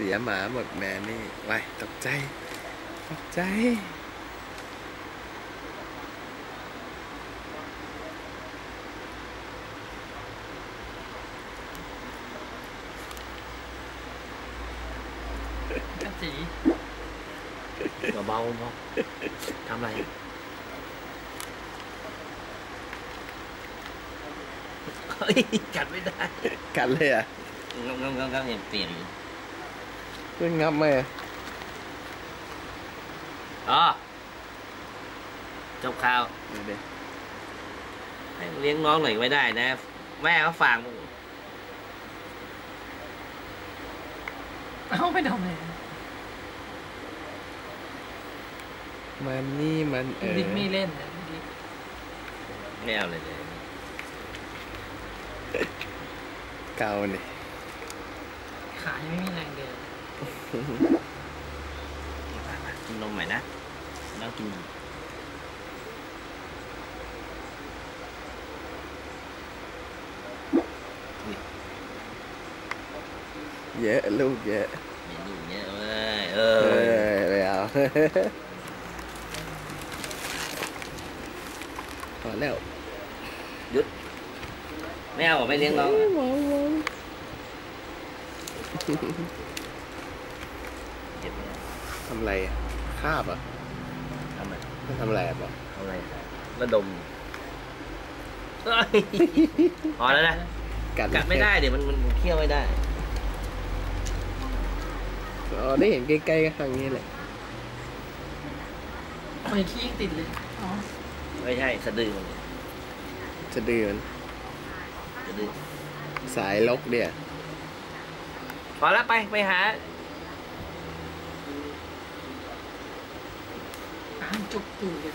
เสียหมาหมดแม่นี่ไว้ตกใจ ตกใจก็จีเบาๆเบาทำอะไรเฮ้ยกัดไม่ได้ กัดเลยอะงับงับงับงับเนี่ยเปลี่ยน เพิ่งงับไหมอะอ๋อจบข่าวเดี๋ยวดิให้เลี้ยงน้องหน่อยไม่ได้นะ แม่เขาฝากเอ้าไปทำไมมันนี่มันเออดิกไม่เล่นนะดิกไม่เอาเลยเลยเกาเนี่ยขายังไม่มีแรงเดิน กินนมใหม่นะน้องกินนมเยอะ ลูกเยอะเห็นอยู่เนี่ยเว้ยเอเอออไม่เอาพอแล้วไม่เอาไม่เลี้ยงน้องมองมองเจ็บเนี่ยทำอะไรอะคาบอะทำไมทำอะไรอะบอกทำอะไรระดมเฮ้ยพอแล้วนะกัดกัดไม่ได้เดี๋ยวมันมันเคี้ยวไม่ได้อ๋อได้เห็นใกล้ๆก็ทางนี้แหละมันขี้ยังติดเลยอ๋อไม่ใช่สะดือมันเนี่ยจะดื้อมันสะดือสายลกเดียพอแล้วไป ไปหา อะจุกตูดเลย